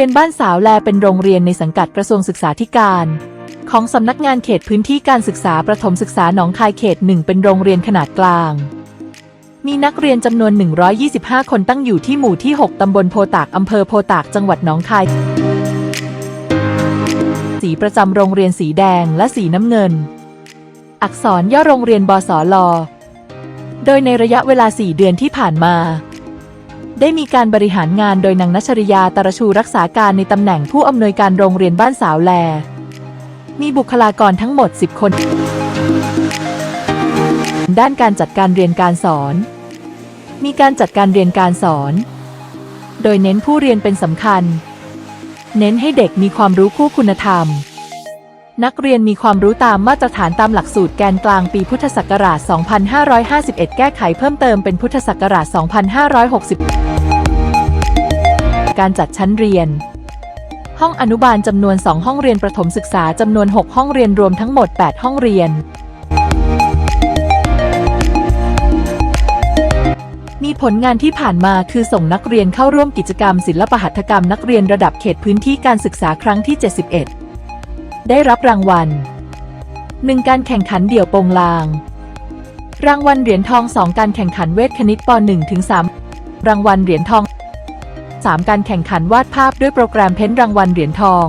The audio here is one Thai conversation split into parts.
รียนบ้านสาวแลเป็นโรงเรียนในสังกัดกระทรวงศึกษาธิการ ของสำนักงานเขตพื้นที่การศึกษาประถมศึกษาหนองคายเขตหนึ่งเป็นโรงเรียนขนาดกลาง มีนักเรียนจำนวน 125 คนตั้งอยู่ที่หมู่ที่ 6 ตำบลโพตากอำเภอโพตากจังหวัดหนองคาย สีประจำโรงเรียนสีแดงและสีน้ำเงิน อักษรย่อโรงเรียนบสลโดยในระยะเวลา 4 เดือนที่ผ่านมา ได้มีการบริหารงานโดยนางนัชริยาตรชูรักษาการในตำแหน่งผู้อำนวยการโรงเรียนบ้านสาวแล มีบุคลากรทั้งหมด 10 คน ด้านการจัดการเรียนการสอน มีการจัดการเรียนการสอน โดยเน้นผู้เรียนเป็นสำคัญ เน้นให้เด็กมีความรู้คู่คุณธรรม นักเรียนมีความรู้ตามมาตรฐานตามหลักสูตรแกนกลางปีพุทธศักราช 2551 แก้ไขเพิ่มเติมเป็นพุทธศักราช 2560 การจัดชั้นเรียน ห้องอนุบาลจำนวน 2 ห้องเรียนประถมศึกษาจำนวน 6 ห้องเรียนรวมทั้งหมด 8 ห้องเรียน มีผลงานที่ผ่านมาคือส่งนักเรียนเข้าร่วมกิจกรรม ศิลปหัตถกรรมนักเรียนระดับเขตพื้นที่การศึกษาครั้งที่ 71 ได้รับรางวัล 1. การแข่งขันเดี่ยวโปงลาง รางวัลเหรียญทอง 2 การแข่งขันเวทคณิตป .1 ถึง3รางวัลเหรียญทอง 3 การแข่งขันวาดภาพด้วยโปรแกรมเพ้นรางวัลเหรียญทอง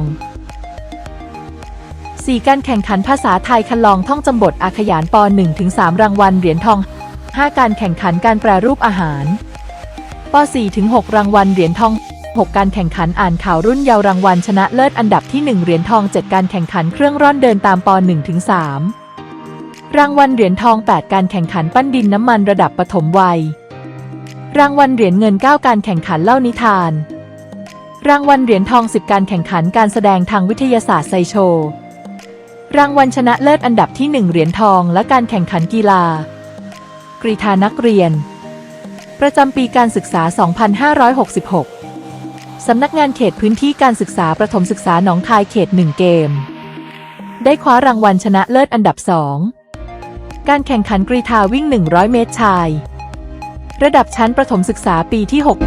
4. การแข่งขันภาษาไทยคันลองท่องจำบทอาขยานป .1 ถึง3รางวัลเหรียญทอง 5 การแข่งขันการแปรรูปอาหารป .4 ถึง6รางวัลเหรียญทอง 6 การแข่งขันอ่านข่าวรุ่นเยาว์รางวัลชนะเลิศอันดับที่ 1 เหรียญทอง 7 การแข่งขันเครื่องร่อนเดินตามป .1 ถึง3รางวัลเหรียญทอง 8 การแข่งขันปั้นดินน้ำมันระดับปฐมวัย รางวัลเหรียญเงิน 9 การแข่งขันเล่านิทาน รางวัลเหรียญทอง 10 การแข่งขันการแสดงทางวิทยาศาสตร์ไซโชว์รางวัลชนะเลิศอันดับที่ 1 เหรียญทองและการแข่งขันกีฬา กรีธานักเรียน ประจำปีการศึกษา 2566 สำนักงานเขตพื้นที่การศึกษาประถมศึกษาหนองคายเขต 1 เกม ได้คว้ารางวัลชนะเลิศอันดับ 2 การแข่งขันกรีธาวิ่ง 100 เมตรชาย ระดับชั้นประถมศึกษาปีที่ 6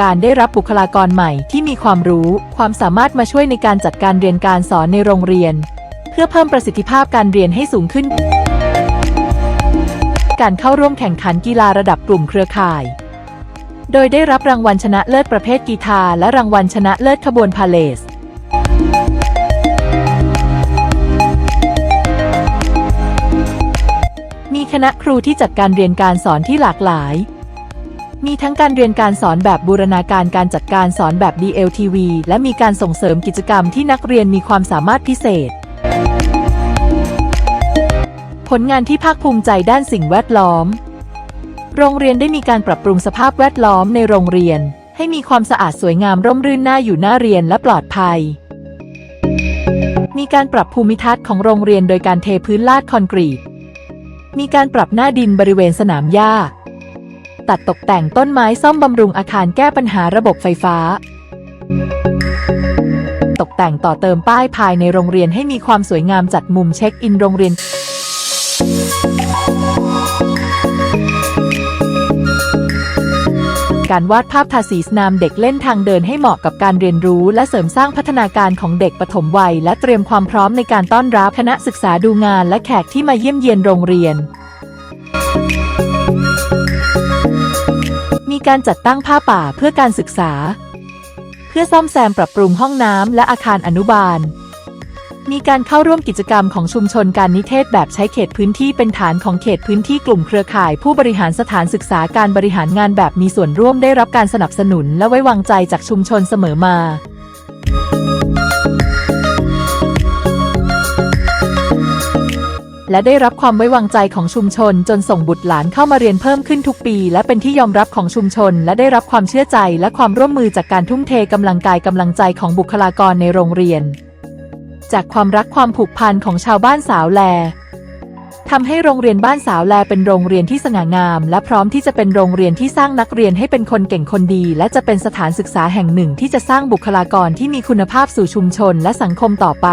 การได้รับบุคลากรใหม่ที่มีความรู้ ความสามารถมาช่วยในการจัดการเรียนการสอนในโรงเรียน เพื่อเพิ่มประสิทธิภาพการเรียนให้สูงขึ้น การเข้าร่วมแข่งขันกีฬาระดับกลุ่มเครือข่าย โดยได้รับรางวัลชนะเลิศประเภทกีฬาและรางวัลชนะเลิศขบวนพาเลส คณะครูที่จัดการเรียนการสอนที่หลากหลาย มีทั้งการเรียนการสอนแบบบูรณาการการจัดการสอนแบบ DLTV และมีการส่งเสริมกิจกรรมที่นักเรียนมีความสามารถพิเศษ ผลงานที่ภาคภูมิใจด้านสิ่งแวดล้อม โรงเรียนได้มีการปรับปรุงสภาพแวดล้อมในโรงเรียน ให้มีความสะอาดสวยงามร่มรื่นน่าอยู่น่าเรียนและปลอดภัยมีการปรับภูมิทัศน์ของโรงเรียนโดยการเทพื้นลาดคอนกรีต มีการปรับหน้าดินบริเวณสนามหญ้า ตัดตกแต่งต้นไม้ซ่อมบำรุงอาคารแก้ปัญหาระบบไฟฟ้า ตกแต่งต่อเติมป้ายภายในโรงเรียนให้มีความสวยงามจัดมุมเช็คอินโรงเรียน การวาดภาพทาสีสนามเด็กเล่นทางเดินให้เหมาะกับการเรียนรู้ และเสริมสร้างพัฒนาการของเด็กปฐมวัย และเตรียมความพร้อมในการต้อนรับคณะศึกษาดูงาน และแขกที่มาเยี่ยมเยียนโรงเรียน มีการจัดตั้งผ้าป่าเพื่อการศึกษา เพื่อซ่อมแซมปรับปรุงห้องน้ำและอาคารอนุบาล มีการเข้าร่วมกิจกรรมของชุมชนการนิเทศแบบใช้เขตพื้นที่เป็นฐานของเขตพื้นที่กลุ่มเครือข่าย ผู้บริหารสถานศึกษาการบริหารงานแบบมีส่วนร่วมได้รับการสนับสนุนและไว้วางใจจากชุมชนเสมอมาและได้รับความไว้วางใจของชุมชน จนส่งบุตรหลานเข้ามาเรียนเพิ่มขึ้นทุกปี และเป็นที่ยอมรับของชุมชน และได้รับความเชื่อใจและความร่วมมือจากการทุ่มเทกำลังกายกำลังใจของบุคลากรในโรงเรียน จากความรักความผูกพันของชาวบ้านสาวแลทำให้โรงเรียนบ้านสาวแลเป็นโรงเรียนที่สง่างาม และพร้อมที่จะเป็นโรงเรียนที่สร้างนักเรียนให้เป็นคนเก่งคนดี และจะเป็นสถานศึกษาแห่งหนึ่งที่จะสร้างบุคลากรที่มีคุณภาพสู่ชุมชนและสังคมต่อไป